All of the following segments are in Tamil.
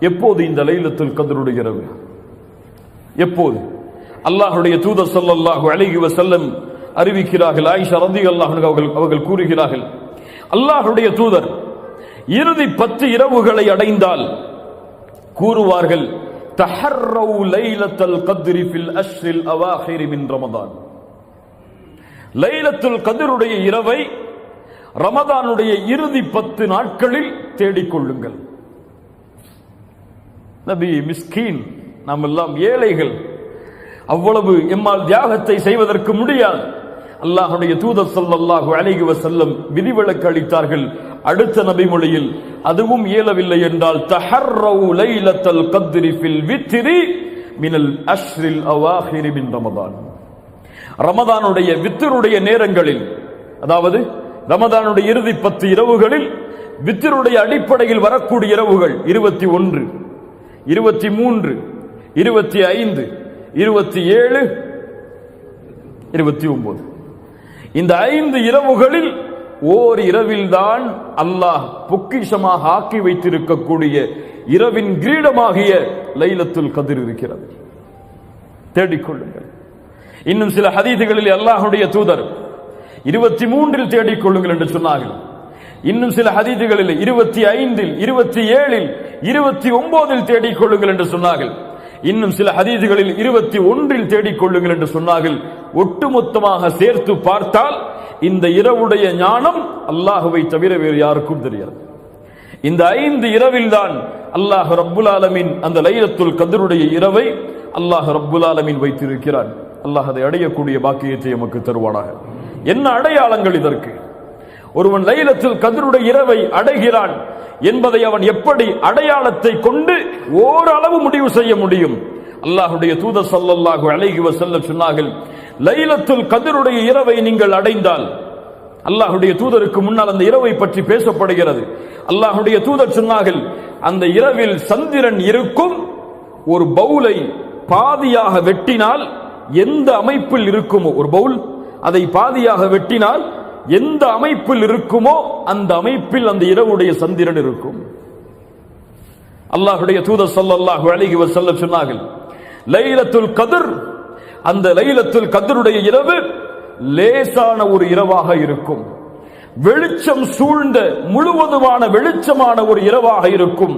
எப்போது இந்த லைலத்தில் கதருடைய இரவு எப்போது? அல்லாஹுடைய தூதர் சல்லாஹு அழகி செல்லம் அறிவிக்கிறார்கள் ஆயிஷா ரந்தி அல்லாஹ் அவர்கள் அவர்கள் கூறுகிறார்கள் அல்லாஹுடைய தூதர் இறுதி பத்து இரவுகளை அடைந்தால் கூறுவார்கள் தஹர்ரவு லைலத்தல் கத்ரி ஃபில் அஷ்ரில் அவாஹிரி மின் ரமதான். லைலத்துல் கதிருடைய இரவை ரமதானுடைய இறுதி பத்து நாட்களில் தேடிக்கொள்ளுங்கள் நபி மிஸ்கீன் நாம் எல்லாம் ஏழைகள். அவ்வளவு எம்மால் தியாகத்தை செய்வதற்கு முடியாது. அல்லாஹுடைய தூதர் சல்லாஹு அலைஹி வஸல்லம் விதிவிலக்கு அளித்தார்கள். அடுத்த நபி மொழியில் அதுவும் இயலவில்லை என்றால் தஹர்ரவு லைலத்தல் கத்ரி ஃபில் வித்ரி மினல் அஷ்ரில் அவாஹிரி மின் ரமதான். ரமதானுடைய வித்தருடைய நேரங்களில் அதாவது ரமதானுடைய இறுதி பத்து இரவுகளில் வித்தருடைய அடிப்படையில் வரக்கூடிய இரவுகள் இருபத்தி ஒன்று. இருபத்தி மூன்று இருபத்தி ஐந்து இருபத்தி ஏழு இருபத்தி ஒன்பது இந்த ஐந்து இரவுகளில் ஓர் இரவில்தான் அல்லாஹ் பொக்கிஷமாக ஆக்கி வைத்திருக்கக்கூடிய இரவின் கிரீடமாகிய லைலத்துல் கதிர் இருக்கிறது. தேடிக்கொள்ளுங்கள். இன்னும் சில ஹதீதுகளில் அல்லாஹுடைய தூதர் இருபத்தி மூன்றில் தேடிக்கொள்ளுங்கள் என்று சொன்னார்கள். இன்னும் சில ஹதீதுகளில் இருபத்தி ஐந்தில் இருபத்தி ஏழில் இருபத்தி ஒன்பதில் தேடிக்கொள்ளுங்கள் என்று சொன்னார்கள். இன்னும் சில ஹதீதுகளில் இருபத்தி ஒன்றில் தேடிக்கொள்ளுங்கள் என்று சொன்னார்கள். ஒட்டுமொத்தமாக சேர்த்து பார்த்தால் இந்த இரவுடைய ஞானம் அல்லாஹுவை தவிர வேறு யாருக்கும் தெரியாது. இந்த ஐந்து இரவில் தான் அல்லாஹ் ரப்புல் ஆலமின் அந்த லைலத்துல் கதருடைய இரவை அல்லாஹ் ரப்புல் ஆலமின் வைத்திருக்கிறான். அல்லாஹ் அதை அடையக்கூடிய பாக்கியத்தை நமக்கு தருவானாக. என்ன அடையாளங்கள் இதற்கு? ஒருவன் லைலத்தில் கதிருடைய இரவை அடைகிறான் என்பதை அவன் எப்படி அடையாளத்தை கொண்டு ஓரளவு முடிவு செய்ய முடியும்? அல்லாஹுடைய தூத சல்லல்லாஹு அலைஹி செல்ல சொன்னார்கள் லைலத்துல் கதிருடைய இரவை நீங்கள் அடைந்தால் அல்லாஹுடைய தூதருக்கு முன்னால் அந்த இரவை பற்றி பேசப்படுகிறது. அல்லாஹுடைய தூதர் சொன்னார்கள் அந்த இரவில் சந்திரன் இருக்கும் ஒரு பவுலை பாதியாக வெட்டினால் எந்த அமைப்பில் இருக்குமோ? ஒரு பவுல் அதை பாதியாக வெட்டினால் எந்த அமைப்பில் இருக்குமோ அந்த அமைப்பில் அந்த இரவுடைய சந்திரன் இருக்கும். அல்லாஹுடைய தூத ஸல்லல்லாஹு அழகி செல்ல சொன்னார்கள் லைலத்துல் கதிர் அந்த லைலத்துல் கதிருடைய இரவு லேசான ஒரு இரவாக இருக்கும். வெளிச்சம் சூழ்ந்த முழுவதுமான வெளிச்சமான ஒரு இரவாக இருக்கும்.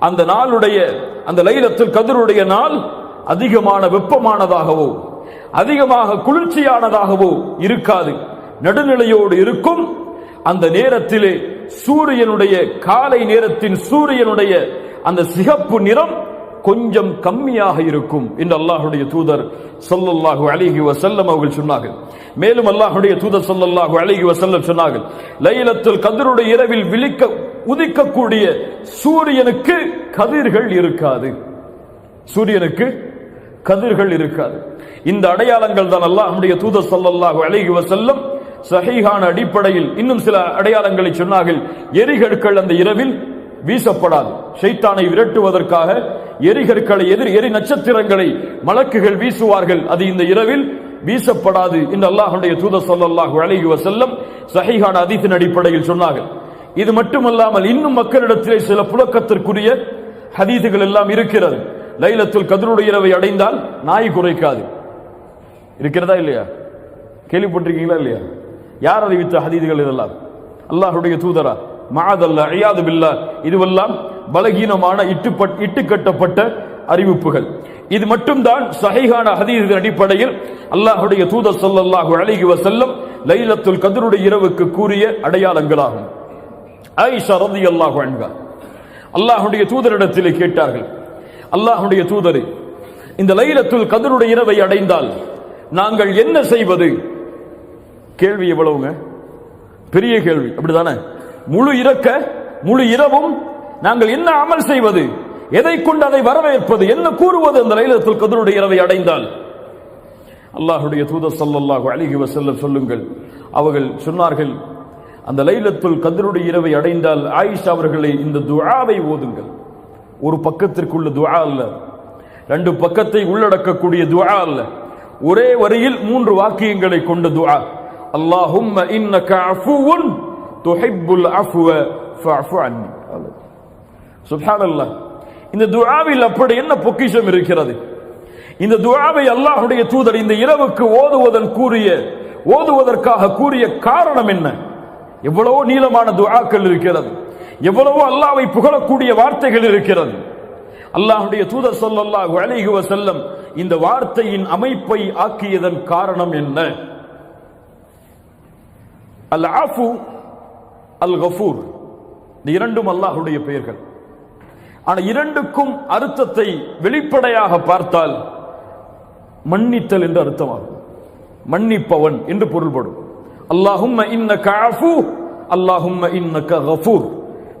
அந்த நாளுடைய அந்த லைலத்துல் கதிருடைய நாள் அதிகமான வெப்பமானதாகவோ அதிகமாக குளிர்ச்சியானதாகவோ இருக்காது. நடுநிலையோடு இருக்கும். அந்த நேரத்திலே சூரியனுடைய காலை நேரத்தின் சூரியனுடைய அந்த சிகப்பு நிறம் கொஞ்சம் கம்மியாக இருக்கும் என்று அல்லாஹுடைய தூதர் சொல்லல்லாஹு அழகி வசல்லம் அவர்கள் சொன்னார்கள். மேலும் அல்லாஹுடைய தூதர் சொல்லல்லாஹு அழகி வசல்லம் சொன்னார்கள் லைலத்தில் கதிருடைய இரவில் விழிக்க உதிக்கக்கூடிய சூரியனுக்கு கதிர்கள் இருக்காது. சூரியனுக்கு கதிர்கள் இருக்காது. இந்த அடையாளங்கள் தான் அல்லாஹுடைய தூதர் சொல்லல்லாஹு அலைஹி செல்லும் சஹீகான அடிப்படையில் இன்னும் சில அடையாளங்களை சொன்னார்கள். எரிகற்கள் அந்த இரவில் வீசப்படாது. ஷைத்தானை விரட்டுவதற்காக எரிகற்களை எதிர் எரி நட்சத்திரங்களை மலக்குகள் வீசுவார்கள். அது இந்த இரவில் வீசப்படாது என்று அல்லாஹுடைய தூத சொல்லல்லாஹு அழகி வசல்லம் சஹீஹான அதீத்தின் அடிப்படையில் சொன்னார்கள். இது மட்டுமல்லாமல் இன்னும் மக்களிடத்திலே சில புழக்கத்திற்குரிய ஹதீதுகள் எல்லாம் இருக்கிறது. லைலத்தில் கதிருடைய இரவை அடைந்தால் நாய் குறைக்காது. இருக்கிறதா இல்லையா? கேள்விப்பட்டிருக்கீங்களா இல்லையா? யார் அறிவித்த ஹதீதுகள் இதெல்லாம்? அல்லாஹுடைய தூதரா மாதல்ல ஐயாது பில்லா இதுவெல்லாம் பலகீனமான இட்டுப்பட் இட்டுக்கட்டப்பட்ட அறிவிப்புகள். இது மட்டும்தான் சஹீஹான ஹதீதின் அடிப்படையில் அல்லாஹுடைய தூதர் ஸல்லல்லாஹு அழகி வசல்லம் லைலத்துல் கதிருடைய இரவுக்கு கூறிய அடையாளங்களாகும். ஐஷா ரதி அல்லாஹு அன்கா அல்லாஹுடைய தூதரிடத்திலே கேட்டார்கள் அல்லாஹுடைய தூதரு இந்த லைலத்துல் கதிருடைய இரவை அடைந்தால் நாங்கள் என்ன செய்வது? கேள்வி எவ்வளவுங்க? பெரிய கேள்வி. அப்படிதானே? முழு இறக்க முழு இரவும் நாங்கள் என்ன அமல் செய்வது? எதை கொண்டு அதை வரவேற்பது? என்ன கூறுவது அந்த லைலத்தில் கதருடைய இரவை அடைந்தால்? அல்லாஹுடைய தூதர் ஸல்லல்லாஹு அழகி வசல்ல சொல்லுங்கள். அவர்கள் சொன்னார்கள் அந்த லைலத்துல் கதருடைய இரவை அடைந்தால் ஆயிஷா அவர்களை இந்த துஆவை ஓதுங்கள். ஒரு பக்கத்திற்குள்ள துஆ அல்ல. ரெண்டு பக்கத்தை உள்ளடக்கக்கூடிய துஆ அல்ல. ஒரே வரியில் மூன்று வாக்கியங்களை கொண்ட துஆ. அல்லாஹும் இன்னக அஃபுவுன் துஹிப்புல் அஃப்வ ஃபஅஃபு அன்னி சுப்ஹானல்லாஹ் இந்த துஆவில் அப்படி என்ன பொக்கிஷம் இருக்கிறது? இந்த துஆவை அல்லாஹ்வுடைய தூதர் இந்த இரவுக்கு ஓதுவதன் கூறிய ஓதுவதற்காக கூறிய காரணம் என்ன? எவ்வளவோ நீளமான துஆக்கள் இருக்கிறது. எவ்வளவோ அல்லாவை புகழக்கூடிய வார்த்தைகள் இருக்கிறது. அல்லாஹுடைய தூதர் ஸல்லல்லாஹு அலைஹி செல்லம் இந்த வார்த்தையின் அமைப்பை ஆக்கியதன் காரணம் என்ன? அல் ஆஃபு அல் கஃபூர் இந்த இரண்டும் அல்லாஹுடைய பெயர்கள். ஆனால் இரண்டுக்கும் அர்த்தத்தை வெளிப்படையாக பார்த்தால் மன்னித்தல் என்று அர்த்தமாகும். மன்னிப்பவன் என்று பொருள்படும். அல்லாஹும் இன்னக அஃபு அல்லாஹும்ம இன்னக கஃபூர்.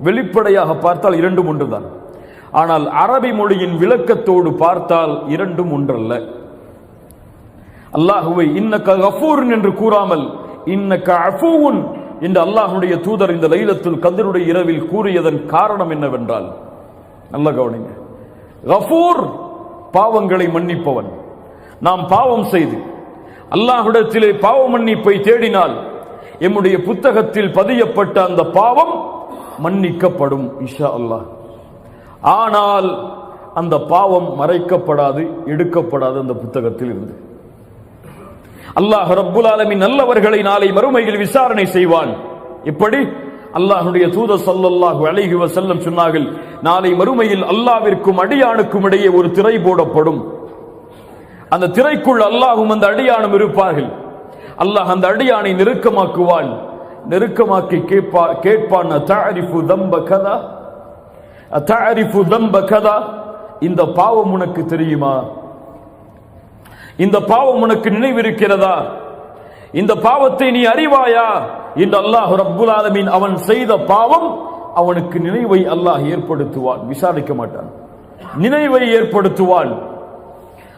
வெளிப்படையாக பார்த்தால் இரண்டும் ஒன்றுதான். ஆனால் அரபி மொழியின் விளக்கத்தோடு பார்த்தால் இரண்டும் ஒன்றல்ல. அல்லாஹுவை இன்னக்க கஃபூர் என்று கூறாமல் இன்னக்க அஃபூன் என்று அல்லாஹ்வுடைய தூதர் இந்த லைலத்துல் கதிருடைய இரவில் கூறியதன் காரணம் என்னவென்றால் நல்ல கவனிங்க. கஃபூர் பாவங்களை மன்னிப்பவன். நாம் பாவம் செய்து அல்லாஹுடத்திலே பாவ மன்னிப்பை தேடினால் எம்முடைய புத்தகத்தில் பதியப்பட்ட அந்த பாவம் மன்னிக்கப்படும் இஷா அல்லாஹ். ஆனால் அந்த பாவம் மறைக்கப்படாது எடுக்கப்படாது அந்த புத்தகத்தில் இருந்து. அல்லாஹ் ரப்புல் ஆலமின் நல்லவர்களை நாளை மறுமையில் விசாரணை செய்வான். எப்படி அல்லாஹுடைய தூத ஸல்லல்லாஹு அழகி வசல்லம் சொன்னார்கள் நாளை மறுமையில் அல்லாவிற்கும் அடியானுக்கும் இடையே ஒரு திரை போடப்படும். அந்த திரைக்குள் அல்லாஹும் அந்த அடியானும் இருப்பார்கள். அல்லாஹ் அந்த அடியானை நெருக்கமாக்குவான். நெருக்கமாக்கி கேட்பா கேட்பான் தாரிஃபு தம்ப கதா? தாரிஃபு தம்ப கதா? இந்த பாவம் உனக்கு தெரியுமா? இந்த பாவம் உனக்கு நினைவிருக்கிறதா? இந்த பாவத்தை நீ அறிவாயா? என்று அல்லாஹ் ரப்புல் ஆலமீன் அவன் செய்த பாவம் அவனுக்கு நினைவை அல்லாஹ் ஏற்படுத்துவான். விசாரிக்க மாட்டான். நினைவை ஏற்படுத்துவான்.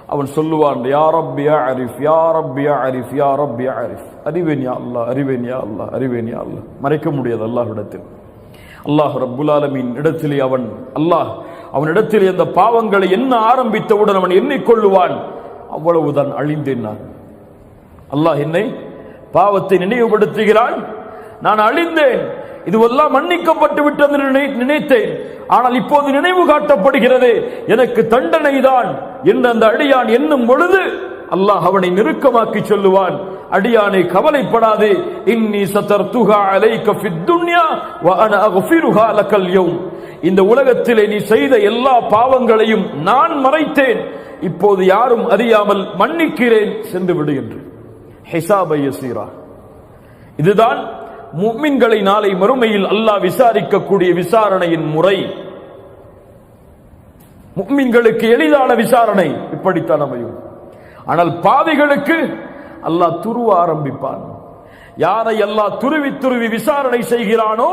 அவன் சொல்லுவான் யா ரப் யா அரிஃப் யா ரப் யா அரிஃப் யா ரப் யா அரிஃப் அறிவேன் யா அல்லாஹ் அறிவேன் யா அல்லாஹ் அறிவேன் யா அல்லாஹ். மறைக்க முடியாது அல்லாஹ்விடத்தில். அல்லாஹ் ரப்புல் ஆலமின் இடத்திலே அவன் அல்லாஹ் அவனிடத்தில் அந்த பாவங்களை என்ன ஆரம்பித்தவுடன் அவன் எண்ணிக்கொள்ளுவான். அவ்வளவுதான் அழிந்தேன் நான். அல்லாஹ் என்னை பாவத்தை நினைவுபடுத்துகிறான். நான் அழிந்தேன். இதுவெல்லாம் மன்னிக்கப்பட்டு விட்டது நினை- நினைத்தேன். ஆனால் இப்போது நினைவு காட்டப்படுகிறது. எனக்கு தண்டனை தான் என்று அந்த அடியான் என்னும் பொழுது அல்லாஹ் அவனை நெருக்கமாக்கி சொல்லுவான். அடியானை கவலைப்படாதே. இன்னி சதர்துஹா அலைக ஃபித் துன்யா வ அன யௌம். இந்த உலகத்திலே நீ செய்த எல்லா பாவங்களையும் நான் மறைத்தேன். இப்போது யாரும் அறியாமல் மன்னிக்கிறேன் சென்று விடு என்று. ஹிசாபை யசீரா. இதுதான் முஃமின்களை நாளை மறுமையில் அல்லாஹ் விசாரிக்கக்கூடிய விசாரணையின் முறை. முஃமின்களுக்கு எளிதான விசாரணை இப்படித்தான் அமையும். ஆனால் பாவிகளுக்கு அல்லாஹ் துருவ ஆரம்பிப்பான். யாரை அல்லாஹ் துருவி துருவி விசாரணை செய்கிறானோ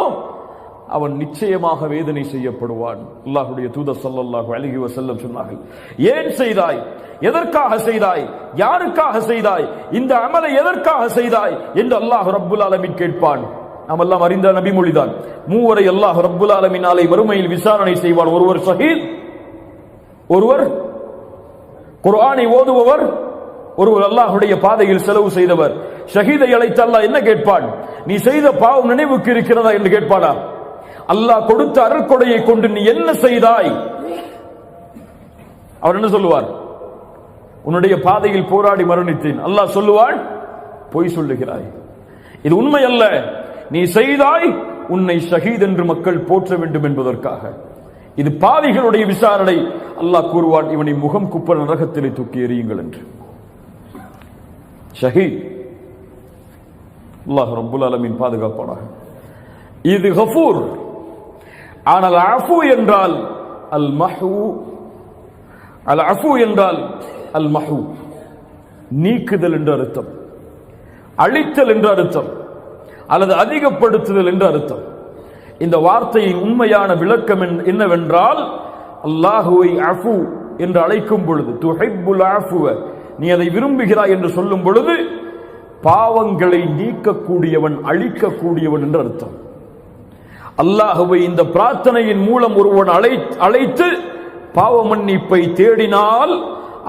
அவன் நிச்சயமாக வேதனை செய்யப்படுவான். அல்லாஹுடைய தூத ஸல்லல்லாஹு அழகி வசல்லம் சொன்னார்கள். ஏன் செய்தாய்? எதற்காக செய்தாய்? யாருக்காக செய்தாய்? இந்த அமலை எதற்காக செய்தாய்? என்று அல்லாஹ் ரப்புல் அலமின் கேட்பான். நாம் எல்லாம் அறிந்த நபிமொழிதான். மூவரை அல்லாஹ் ரப்புல் அலமினாலே நாளை விசாரணை செய்வான். ஒருவர் ஷஹீத் ஒருவர் குர்ஆனை ஓதுபவர் ஒருவர் அல்லாஹுடைய பாதையில் செலவு செய்தவர். ஷஹீதை அழைத்து அல்லாஹ் என்ன கேட்பான்? நீ செய்த பாவம் நினைவுக்கு இருக்கிறதா? என்று கேட்பானா? அல்லாஹ் கொடுத்த அருட்கொடையை கொண்டு நீ என்ன செய்தாய்? அவர் என்ன சொல்லுவார்? உன்னுடைய பாதையில் போராடி மரணித்தேன். அல்லாஹ் சொல்லுவாள் பொய் சொல்லுகிறாய். இது உண்மை அல்ல நீ செய்தாய் உன்னை ஷஹீத் என்று மக்கள் போற்ற வேண்டும் என்பதற்காக. இது பாவிகளுடைய விசாரணை. அல்லாஹ் கூறுவான் இவனை முகம் குப்ப நரகத்திலே தூக்கி எறியுங்கள் என்று. ஷஹீத். அல்லாஹ் ரபுல் அலமின் பாதுகாப்பானாக. இது கஃபூர். ஆனால் அஃபு என்றால் அல் மஹூ அல் அஃபு என்றால் அல் மஹூ நீக்குதல் என்று அர்த்தம். அழித்தல் என்று அர்த்தம். அல்லது அதிகப்படுத்துதல் என்று அர்த்தம். இந்த வார்த்தையின் உண்மையான விளக்கம் என்னவென்றால் அல்லாஹுவை அஃபு என்று அழைக்கும் பொழுது துஹைபுல் அஃபுவ. நீ அதை விரும்புகிறாய் என்று சொல்லும் பொழுது பாவங்களை நீக்கக்கூடியவன் அழிக்கக்கூடியவன் என்று அர்த்தம். அல்லாஹுவை இந்த பிரார்த்தனையின் மூலம் ஒருவன் அழை அழைத்து பாவ மன்னிப்பை தேடினால்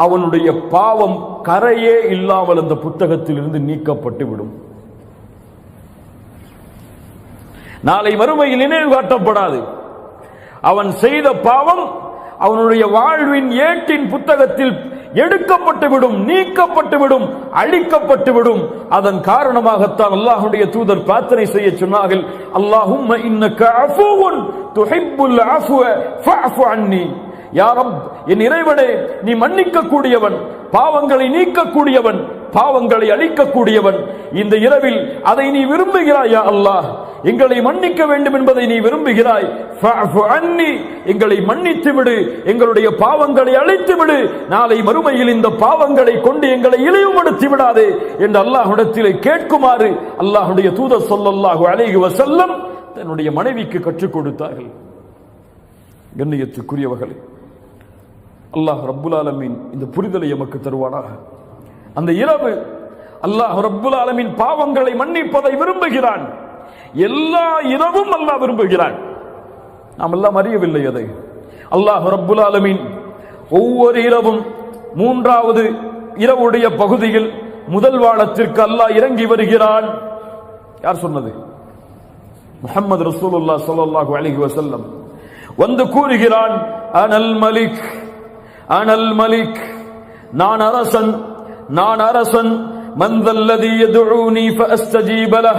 அவனுடைய பாவம் கரையே இல்லாமல் அந்த புத்தகத்தில் இருந்து நீக்கப்பட்டு விடும். நாளை மறுமையில் நினைவு காட்டப்படாது. அவன் செய்த பாவம் அவனுடைய வாழ்வின் ஏட்டின் புத்தகத்தில் எடுக்கப்பட்டுவிடும் நீக்கப்பட்டுவிடும் அழிக்கப்பட்டுவிடும். அதன் காரணமாகத்தான் அல்லாஹுடைய தூதர் பிரார்த்தனை செய்ய சொன்னார்கள் அல்லாஹும் இன்னக அஃபூவுன் துஹிப்புல் அஃபுவ ஃபஅஃபு அன்னி. யாரம் என் இறைவனே நீ மன்னிக்க கூடியவன் பாவங்களை நீக்கக்கூடியவன் பாவங்களை அழிக்கக்கூடியவன். இந்த இரவில் அதை நீ விரும்புகிறாய் அல்லாஹ். எங்களை மன்னிக்க வேண்டும் என்பதை நீ விரும்புகிறாய். எங்களை மன்னித்து விடு எங்களுடைய பாவங்களை அழித்து விடு நாளை மறுமையில் இந்த பாவங்களை கொண்டு எங்களை இழிவுபடுத்தி விடாதே என்று அல்லாஹுடத்திலே கேட்குமாறு அல்லாஹுடைய தூதர் சொல்லல்லாஹு அலைஹி செல்லம் தன்னுடைய மனைவிக்கு கற்றுக் கொடுத்தார்கள். கண்ணியத்துக்குரியவர்களே அல்லாஹ் ரப்புல் ஆலமீன் இந்த புரிதலை எமக்கு தருவானாக. அந்த இரவு அல்லாஹ் ரப்புல் ஆலமின் பாவங்களை மன்னிப்பதை விரும்புகிறான். எல்லா இரவும் அல்லாஹ் விரும்புகிறான். நாம் எல்லாம் அறியவில்லை அதை. அல்லாஹ் ரப்புல் ஆலமீன் ஒவ்வொரு இரவும் மூன்றாவது இரவுடைய பகுதியில் முதல் வாழத்திற்கு அல்லாஹ் இறங்கி வருகிறான். யார் சொன்னது? முகமது ரசூலுல்லாஹ் ஸல்லல்லாஹு அலிஹி வசல்லம் வந்து கூறுகிறான் அனல் மலிக் அனல் மலிக் நான் அரசன் நான் அரசன் மந்தல்லதி யதுஊனி ஃபஅஸ்தஜீப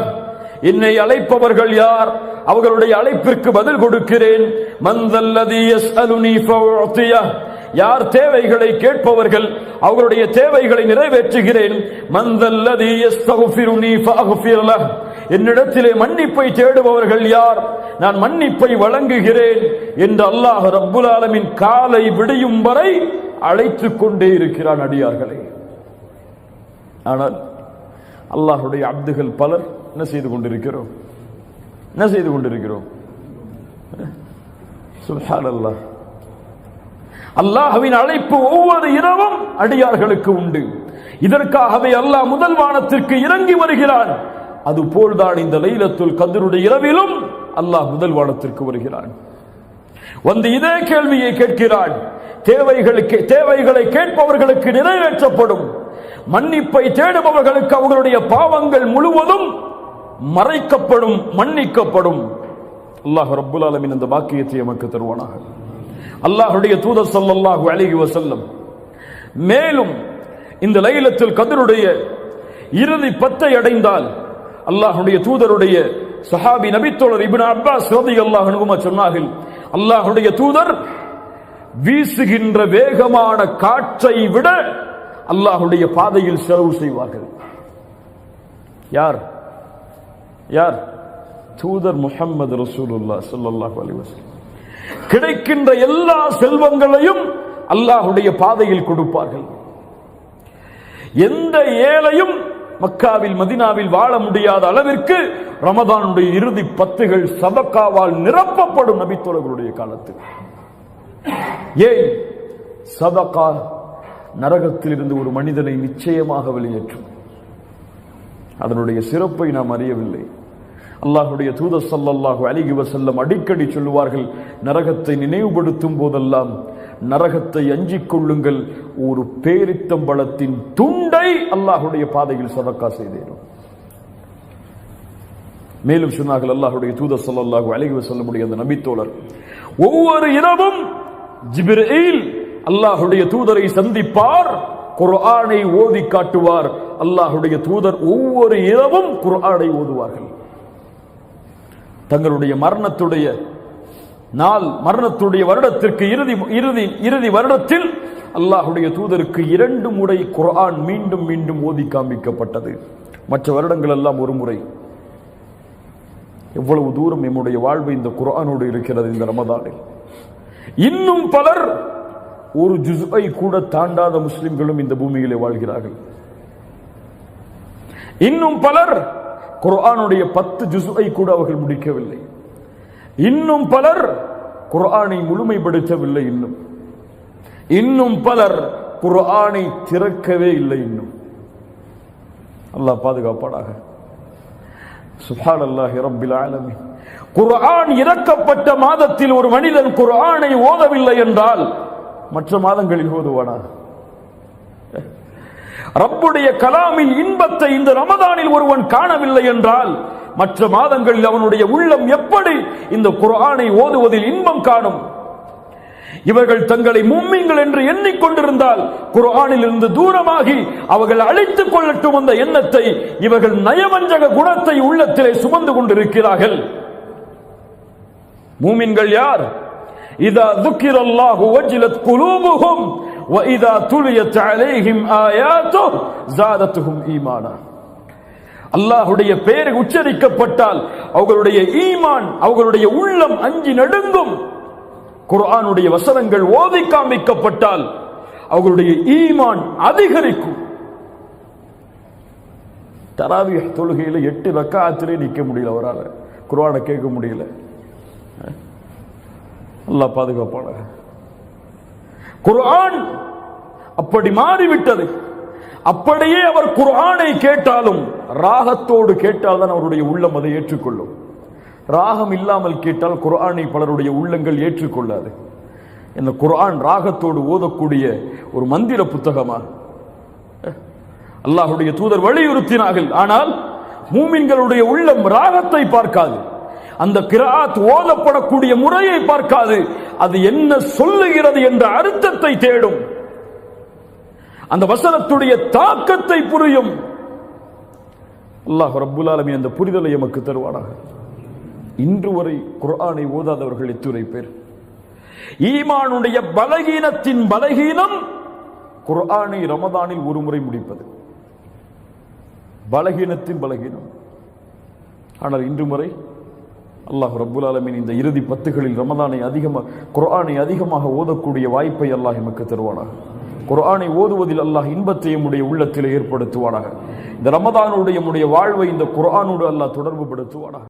என்னை அழைப்பவர்கள் யார்? அவர்களுடைய அழைப்பிற்கு பதில் கொடுக்கிறேன். மந்தல்லதி யஸ்அலுனி ஃபஉத்தியஹ் யார் தேவைகளை கேட்பவர்கள் அவர்களுடைய தேவைகளை நிறைவேற்றுகிறேன். மந்தல்லதி யஸ்தக்ஃபிருனி ஃபஅக்ஃபிர் என்னிடத்திலே மன்னிப்பை தேடுபவர்கள் யார்? நான் மன்னிப்பை வழங்குகிறேன் என்று அல்லாஹ் ரப்புல் ஆலமின் காலை விடியும் வரை அழைத்துக் கொண்டே இருக்கிறான் அடியார்களை. ஆனால் அல்லாஹுடைய அப்துகள் பலர் என்ன செய்து கொண்டிருக்கிறோம்? என்ன செய்து கொண்டிருக்கிறோம்? சுல்ஹான் அல்லாஹ் அல்லாஹ்வின் அழைப்பு ஒவ்வொரு இரவும் அடியார்களுக்கு உண்டு. இதற்காகவே அல்லாஹ் முதல் வானத்திற்கு இறங்கி வருகிறான். அது போல்தான் இந்த லைலத்துல் கதருடைய இரவிலும் அல்லாஹ் முதல் வானத்திற்கு வருகிறான். வந்து இதே கேள்வியை கேட்கிறான். தேவைகளுக்கு தேவைகளை கேட்பவர்களுக்கு நிறைவேற்றப்படும். மன்னிப்பை தேடுபவர்களுக்கு அவர்களுடைய பாவங்கள் முழுவதும் மறைக்கப்படும் மன்னிக்கப்படும். அல்லாஹ் ரப்புல் ஆலமின் அந்த பாக்கியத்தை எமக்கு தருவானாக. அல்லாஹுடைய தூதர் ஸல்லல்லாஹு அழகி வசல்லம் மேலும் இந்த லைலத்தில் கதருடைய இறுதி பத்தை அடைந்தால் அல்லாஹுடைய தூதருடைய சஹாபி நபித்தோழர் இபின் அப்பாஸ் ரலியல்லாஹு அன்ஹுமா சொன்னார்கள் அல்லாஹுடைய தூதர் வீசுகின்ற வேகமான காற்றை விட அல்லாஹுடைய பாதையில் செலவு செய்வார்கள். யார்? யார்? தூதர் முஹம்மது ரசூலுல்லாஹ் ஸல்லல்லாஹு அலி வஸல்லம். கிடைக்கின்ற எல்லா செல்வங்களையும் அல்லாஹுடைய பாதையில் கொடுப்பார்கள். எந்த ஏழையும் மக்காவில் மதினாவில் வாழ முடியாத அளவிற்கு ரமதானுடைய இறுதி பத்துகள் சதக்காவால் நிரப்பப்படும் நபித்தோழர்களுடைய காலத்தில் ஏன்? சதக்கா நரகத்தில் இருந்து ஒரு மனிதனை நிச்சயமாக வெளியேற்றும். அதனுடைய சிறப்பை நாம் அறியவில்லை. அல்லாஹுடைய தூத ஸல்லல்லாஹு அலிகி வசல்லம் அடிக்கடி சொல்லுவார்கள் நரகத்தை நினைவுபடுத்தும் போதெல்லாம் நரகத்தை அஞ்சிக் கொள்ளுங்கள். ஒரு பேரித்தம்பளத்தின் துண்டை அல்லாஹுடைய பாதையில் சதக்கா செய்தேனும். மேலும் சொன்னார்கள் அல்லாஹுடைய தூத ஸல்லல்லாஹு அலைஹி வசல்லமுடைய அந்த நபித்தோழர் ஒவ்வொரு இரவும் ஜிப்ரீல் அல்லாஹுடைய தூதரை சந்திப்பார் குர்ஆனை ஓதி காட்டுவார். அல்லாஹுடைய தூதர் ஒவ்வொரு இரவும் குர்ஆனை ஓதுவார்கள். தங்களுடைய மரணத்துடைய நாள் மரணத்துடைய வருடத்திற்கு இறுதி இறுதி இறுதி வருடத்தில் அல்லாஹுடைய தூதருக்கு இரண்டு முறை குர்ஆன் மீண்டும் மீண்டும் ஓதி காண்பிக்கப்பட்டது. மற்ற வருடங்கள் எல்லாம் ஒரு முறை. எவ்வளவு தூரம் நம்முடைய வாழ்வு இந்த குரானோடு இருக்கிறது இந்த ரமதானில். இன்னும் பலர் ஒரு ஜுஸ்பை கூட தாண்டாத முஸ்லிம்களும் இந்த பூமியிலே வாழ்கிறார்கள். இன்னும் பலர் குர்ஆனுடைய பத்து ஜுசுவை கூட அவர்கள் முடிக்கவில்லை. இன்னும் பலர் குர்ஆனை முழுமைப்படுத்தவில்லை இன்னும். இன்னும் பலர் குர்ஆனை திறக்கவே இல்லை இன்னும். அல்லாஹ் பாதுகாப்பாடாக சுஹான் அல்லாஹி ரப்பில் ஆலமீன். குர்ஆன் இறக்கப்பட்ட மாதத்தில் ஒரு மனிதன் குர்ஆனை ஓதவில்லை என்றால் மற்ற மாதங்களில் ஓதுவானா? ரப்புடைய கலாமின் இன்பத்தை இந்த ரமதானில் ஒருவன் காணவில்லை என்றால் மற்ற மாதங்களில் அவனுடைய உள்ளம் எப்படி இந்த குரானை ஓதுவதில் இன்பம் காணும்? இவர்கள் தங்களை மும்மிங்கள் என்று எண்ணிக்கொண்டிருந்தால் குரானில் இருந்து தூரமாகி அவர்கள் அழைத்துக் கொள்ளட்டும் அந்த எண்ணத்தை இவர்கள் நயவஞ்சக குணத்தை உள்ளத்திலே சுமந்து கொண்டிருக்கிறார்கள். மூமின்கள் யார்? இதா துக்கிரல்லாஹு வஜிலத் குலூபுகும் قلوبهم واذا تليت عليهم آياته زادتهم ஈமானா அல்லாஹுடைய பெயர் உச்சரிக்கப்பட்டால் அவர்களுடைய ஈமான் அவர்களுடைய உள்ளம் அஞ்சி நடுங்கும் குர்ஆனுடைய வசனங்கள் ஓதி காண்பிக்கப்பட்டால் அவர்களுடைய ஈமான் அதிகரிக்கும் தராவிய தொழுகையில எட்டு ரக்காத்திலே நிக்க முடியல அவரால் குர்ஆனை கேட்க முடியல அல்லாஹ் பாதுகாப்பான குர்ஆன் அப்படி மாறிவிட்டது. அப்படியே அவர் குர்ஆனை கேட்டாலும் ராகத்தோடு கேட்டால் தான் அவருடைய உள்ளம் அதை ஏற்றுக்கொள்ளும். ராகம் இல்லாமல் கேட்டால் குர்ஆனை பலருடைய உள்ளங்கள் ஏற்றுக்கொள்ளாது. இந்த குர்ஆன் ராகத்தோடு ஓதக்கூடிய ஒரு மந்திர புத்தகமா? அல்லாஹுடைய தூதர் வலியுறுத்தினார்கள். ஆனால் மூமின்களுடைய உள்ளம் ராகத்தை பார்க்காது. அந்த கிராத் ஓதப்படக்கூடிய முறையை பார்க்காது. அது என்ன சொல்லுகிறது என்ற அர்த்தத்தை தேடும். அந்த வசனத்துடைய தாக்கத்தை புரியும். அல்லாஹ் ரப்புல் ஆலமீன் அந்த புரிதலை எமக்கு தருவானாக. இன்று வரை குர்ஆனை ஓதாதவர்கள் எத்துரை பேர்? ஈமானுடைய பலகீனத்தின் பலகீனம் குர்ஆனை ரமதானில் ஒரு முறை முடிப்பது. பலகீனத்தின் பலகீனம். ஆனால் இன்று முறை அல்லாஹ் ரபுல் ஆலமின் இந்த இறுதி பத்துகளில் ரமதானை அதிகமாக குரானை அதிகமாக ஓதக்கூடிய வாய்ப்பை அல்லாஹ் எமக்கு தருவானாக. குர்ஆனை ஓதுவதில் அல்லாஹ் இன்பத்தை உடைய உள்ளத்தில் ஏற்படுத்துவானாக. இந்த ரமதானுடைய நம்முடைய வாழ்வை இந்த குரானோடு அல்லாஹ் தொடர்பு படுத்துவானாக